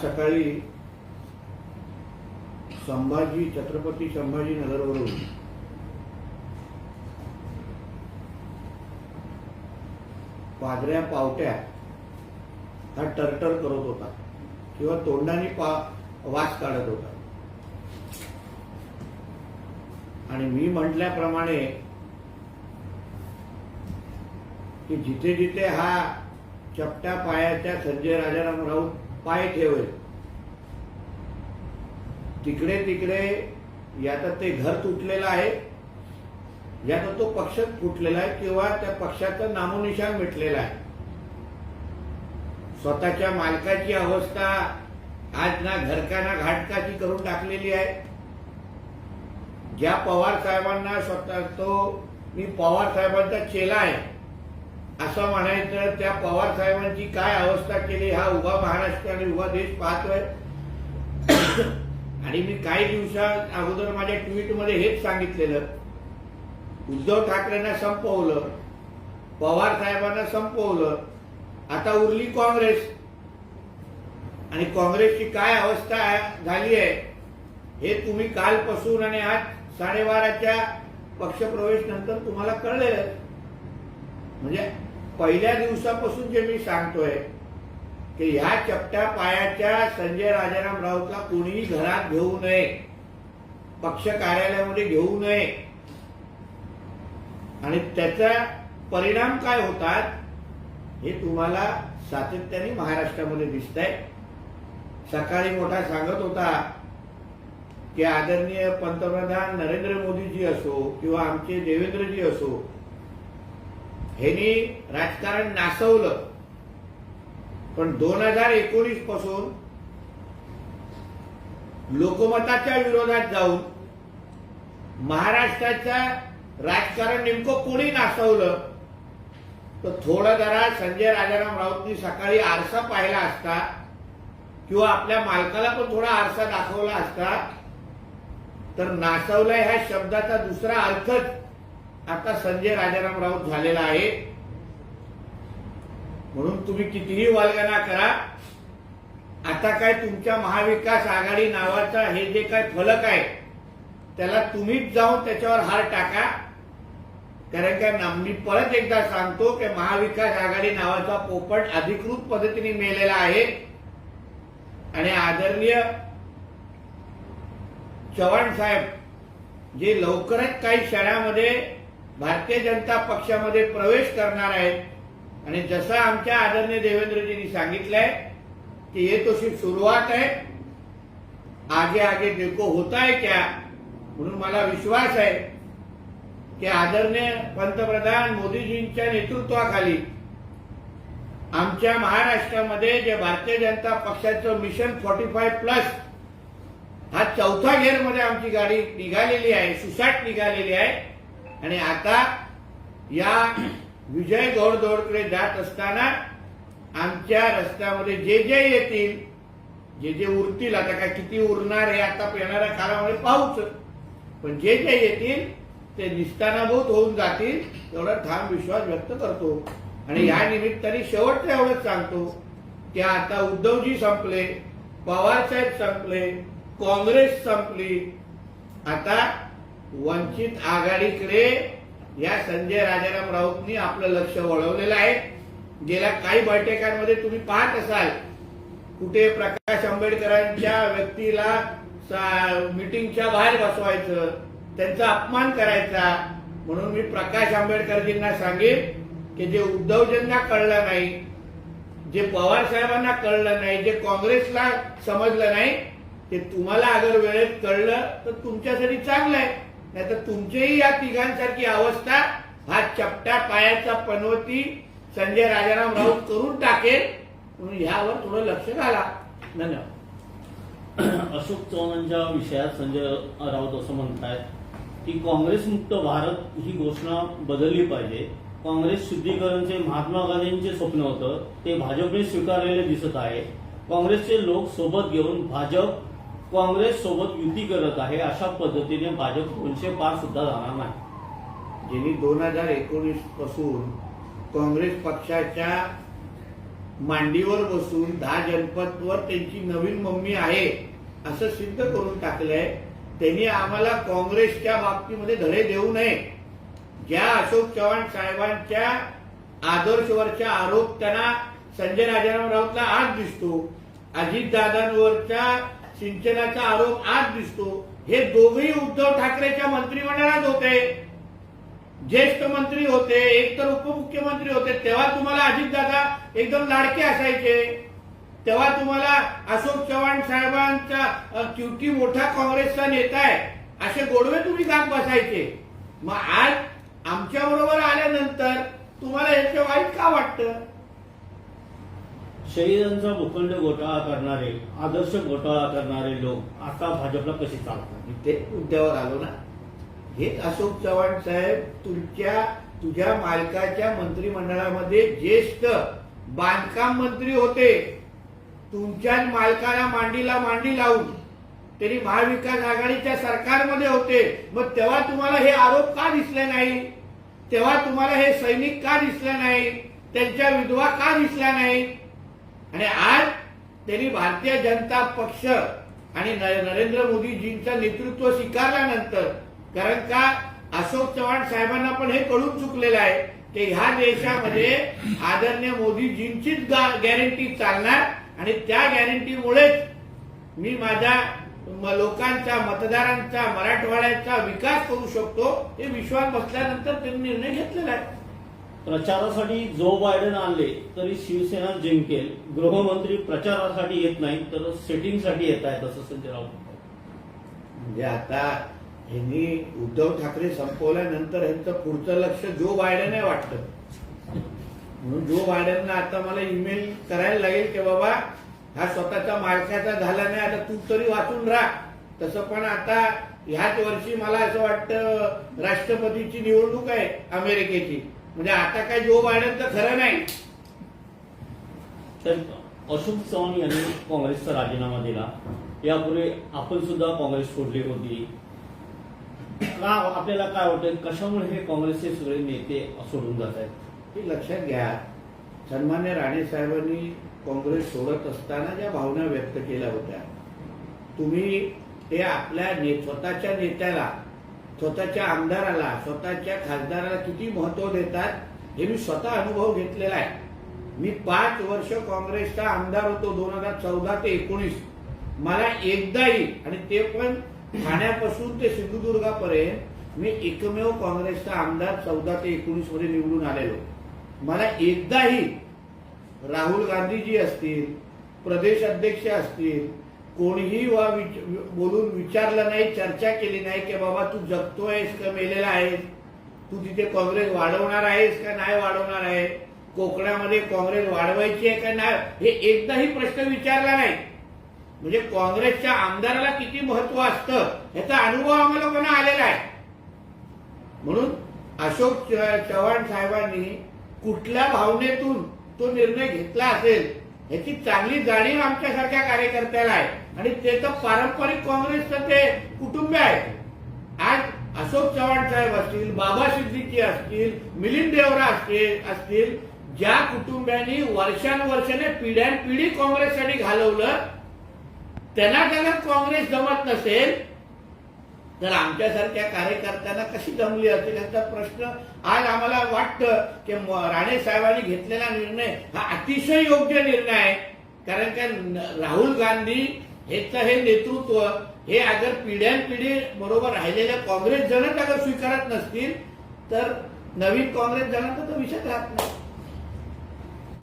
आज सकाळी संभाजी छत्रपती संभाजी नगरवरून पादऱ्या पावट्या हा टरटर करत होता किंवा तोंडाने पा वास काढत होता. आणि मी म्हटल्याप्रमाणे की जिथे जिथे हा चपट्या पायाच्या संजय राजाराम राऊत पाय ठेवेल. तिकडे तिकडे या ते घर तुटलेलं आहे. या तो पक्ष फुटलेला आहे किंवा त्या पक्षाचं नामोनिशान मिटलेलं आहे. स्वतःच्या मालकाची अवस्था आज ना घरका ना घाटकाची करून टाकलेली आहे. ज्या पवार साहेबांना स्वतः तो मी पवार साहेबांचा चेला आहे. असं म्हणायचं त्या पवार साहेबांची काय अवस्था केली हा उभा महाराष्ट्र आणि उभा देश पाहतोय. आणि मी काही दिवसा अगोदर माझ्या ट्विटमध्ये हेच सांगितलेलं. उद्धव ठाकरेंना संपवलं पवार साहेबांना संपवलं. आता उरली काँग्रेस. आणि काँग्रेसची काय अवस्था झाली आहे हे तुम्ही कालपासून आणि आज साडेबाराच्या पक्षप्रवेश नंतर तुम्हाला कळलेलं म्हणजे पहिल्या दिवसापासून जे मी सांगतोय की ह्या चपट्या पायाच्या संजय राजाराम राऊतला कोणीही घरात घेऊ नये. पक्ष कार्यालयामध्ये घेऊ नये. आणि त्याचा परिणाम काय होतात हे तुम्हाला सातत्याने महाराष्ट्रामध्ये दिसत आहे सकाळी मोठा सांगत होता की आदरणीय पंतप्रधान नरेंद्र मोदीजी असो किंवा आमचे देवेंद्रजी असो ह्यांनी राजकारण नासवलं. पण दोन हजार एकोणीसपासून लोकमताच्या विरोधात जाऊन महाराष्ट्राच्या राजकारण नेमकं कोणी नासवलं तर थोडं जरा संजय राजाराम राऊतनी सकाळी आरसा पाहिला असता किंवा आपल्या मालकाला पण थोडा आरसा दाखवला असता तर नासवलं ह्या शब्दाचा दुसरा अर्थच आता संजय राजाराम राऊत झालेला आहे. म्हणून तुम्ही कितीही वालगना करा. आता काय तुमच्या महाविकास आघाडी नावाचा हे जे काय फलक आहे त्याला तुम्हीच जाऊन त्याच्यावर हार टाका. कारण का मी परत एकदा सांगतो की महाविकास आघाडी नावाचा पोपट अधिकृत पद्धतीने मेलेला आहे. आणि आदरणीय चव्हाण साहेब जे लवकरच काही क्षणामध्ये भारतीय जनता पक्षामध्ये प्रवेश करणार आहेत. आणि जसं आमच्या आदरणीय देवेंद्रजींनी सांगितलंय की हे तशी सुरुवात आहे. आगे आगे देखो होता है क्या? म्हणून मला विश्वास आहे की आदरणीय पंतप्रधान मोदीजींच्या नेतृत्वाखाली आमच्या महाराष्ट्रामध्ये जे भारतीय जनता पक्षाचं मिशन फोर्टी फाय प्लस हा चौथा मध्ये आमची गाडी निघालेली आहे सुसाट निघालेली आहे. आणि आता या विजय गौडदौडकडे जात असताना आमच्या रस्त्यामध्ये जे जे येतील जे जे उरतील आता काय किती उरणार हे आता येणाऱ्या काळामध्ये पाहूच. पण जे जे येतील ते निस्तानाभूत होऊन जातील एवढा ठाम विश्वास व्यक्त करतो. आणि या निमित्ताने शेवटचं एवढंच सांगतो की आता उद्धवजी संपले पवार साहेब संपले काँग्रेस संपली. आता वंचित आघाडीकडे या संजय राजाराम राऊतनी आपलं लक्ष वळवलेलं आहे. गेल्या काही बैठकांमध्ये तुम्ही पाहत असाल कुठे प्रकाश आंबेडकरांच्या व्यक्तीला मिटिंगच्या बाहेर बसवायचं त्यांचा अपमान करायचा म्हणून मी प्रकाश आंबेडकरजींना सांगेन की जे उद्धवजींना कळलं नाही जे पवार साहेबांना कळलं नाही जे काँग्रेसला समजलं नाही ते तुम्हाला अगर वेळेत कळलं तर तुमच्यासाठी चांगलं आहे. नाही तर तुमचीही या तिघांसारखी अवस्था हा चपट्या पायाचा पनवती संजय राजाराम राऊत करून टाकेल. म्हणून ह्यावर थोडं लक्ष घाला. धन्यवाद. अशोक चव्हाणांच्या विषयात संजय राऊत असं म्हणतायत की काँग्रेसमुक्त भारत ही घोषणा बदलली पाहिजे. काँग्रेस शुद्धीकरणचे महात्मा गांधींचे स्वप्न होतं ते भाजपने स्वीकारलेले दिसत आहे. काँग्रेसचे लोक सोबत घेऊन भाजप काँग्रेस सोबत युती करत आहे अशा पद्धतीने भाजप दोनशे पार सुद्धा जाणार नाही. ज्यांनी दोन हजार एकोणीसपासून काँग्रेस पक्षाच्या मांडीवर बसून दहा जनपदवर त्यांची नवीन मम्मी आहे असं सिद्ध करून टाकलंय त्यांनी आम्हाला काँग्रेसच्या बाबतीमध्ये धडे देऊ नये. ज्या अशोक चव्हाण साहेबांच्या आदर्शवरच्या आरोप त्यांना संजय राजाराम राऊतला आज दिसतो अजितदादांवरच्या सिंचनाचा आरोप आज दिसतो. हे दोघेही उद्धव ठाकरेच्या मंत्रिमंडळात होते. ज्येष्ठ मंत्री होते एक तर उपमुख्यमंत्री होते तेव्हा तुम्हाला अजितदादा एकदम लाडके असायचे. तेव्हा तुम्हाला अशोक चव्हाण साहेबांचा क्युटी मोठा काँग्रेसचा नेता आहे असे गोडवे तुम्ही गात बसायचे. मग आज आमच्या बरोबर आल्यानंतर तुम्हाला याचं वाईट का वाटतं? शहीदांचा भूखंड घोटाळा करणारे आदर्श घोटाळा करणारे लोक आता भाजपला कसे चालतात मी ते मुद्द्यावर आलो ना. हेच अशोक चव्हाण साहेब तुमच्या तुझ्या मालकाच्या मंत्रिमंडळामध्ये ज्येष्ठ बांधकाम मंत्री होते. तुमच्याच मालकाला मांडीला मांडी लावून त्यांनी महाविकास आघाडीच्या सरकारमध्ये होते. मग तेव्हा तुम्हाला हे आरोप का दिसले नाही? तेव्हा तुम्हाला हे सैनिक का दिसले नाही? त्यांच्या विधवा का दिसल्या नाही आणि आज त्यांनी भारतीय जनता पक्ष आणि नरेंद्र मोदीजींचं नेतृत्व स्वीकारल्यानंतर कारण का अशोक चव्हाण साहेबांना पण हे कळून चुकलेलं आहे की ह्या देशामध्ये आदरणीय मोदीजींचीच गॅरंटी चालणार आणि त्या गॅरंटीमुळेच मी माझ्या लोकांचा मतदारांचा मराठवाड्याचा विकास करू शकतो हे विश्वास बसल्यानंतर त्यांनी निर्णय घेतलेला आहे. प्रचारासाठी जो बायडन आले तरी शिवसेना जिंकेल. गृहमंत्री प्रचारासाठी येत नाही तर सेटिंगसाठी येत आहेत असं संजय राऊत म्हणजे आता ह्यांनी उद्धव ठाकरे संपवल्यानंतर ह्यांचं पुढचं लक्ष जो बायडन आहे वाटतं म्हणून जो बायडनना आता मला ईमेल करायला लागेल की बाबा हा स्वतःचा मालकाचा झाला नाही आता तू तरी वाचून राहा. तसं पण आता ह्याच वर्षी मला असं वाटतं राष्ट्रपतीची निवडणूक आहे अमेरिकेची. म्हणजे आता काय जो बायडन तर खरं नाही. तर अशोक चव्हाण यांनी काँग्रेसचा राजीनामा दिला. यापूर्वी आपण सुद्धा काँग्रेस सोडली होती. का आपल्याला काय वाटतं कशामुळे हे काँग्रेसचे सगळे नेते सोडून जात आहेत? हे लक्षात घ्या. सन्मान्य राणे साहेबांनी काँग्रेस सोडत असताना ज्या भावना व्यक्त केल्या होत्या. तुम्ही ते आपल्या ने- स्वतःच्या नेत्याला स्वतःच्या आमदाराला स्वतःच्या खासदाराला किती महत्त्व देतात हे मी स्वतः अनुभव घेतलेला आहे. मी पाच वर्ष काँग्रेसचा आमदार होतो दोन हजार चौदा ते एकोणीस. मला एकदाही आणि ते पण ठाण्यापासून ते सिंधुदुर्गापर्यंत मी एकमेव काँग्रेसचा आमदार चौदा ते एकोणीसमध्ये निवडून आलेलो. मला एकदाही राहुल गांधीजी असतील प्रदेश अध्यक्ष असतील कोणीही वा विच- बोलून विचारलं नाही चर्चा केली नाही की बाबा तू जगतोयस का मेलेला आहेस? तू तिथे काँग्रेस वाढवणार आहेस का नाही वाढवणार आहे? कोकणामध्ये काँग्रेस वाढवायची आहे का नाही? हे एकदाही प्रश्न विचारला नाही. म्हणजे काँग्रेसच्या आमदाराला किती महत्त्व असतं ह्याचा अनुभव आम्हाला लोकांना आलेला आहे? म्हणून अशोक चव्हाण साहेबांनी कुठल्या भावनेतून तो निर्णय घेतला असेल याची चांगली जाणीव आमच्यासारख्या कार्यकर्त्याला आहे. आणि ते तर पारंपरिक काँग्रेसचं ते कुटुंब आहे. आज अशोक चव्हाण साहेब असतील बाबा सिद्दीकी असतील मिलिंद देवरा असतील असतील ज्या कुटुंबियांनी वर्षानुवर्षाने पिढ्यानपिढी काँग्रेससाठी घालवलं त्यांना त्यांना काँग्रेस जमत नसेल तर आमच्यासारख्या कार्यकर्त्यांना कशी जमली असेल याचा प्रश्न आज आम्हाला वाटतं की राणे साहेबांनी घेतलेला निर्णय हा अतिशय योग्य निर्णय आहे. कारण का राहुल गांधी हेच हे नेतृत्व हे अगर पिढ्यानपिढी बरोबर राहिलेल्या काँग्रेस जनच अगर स्वीकारत नसतील तर नवीन काँग्रेस जनांचा तर विषय राहत नाही.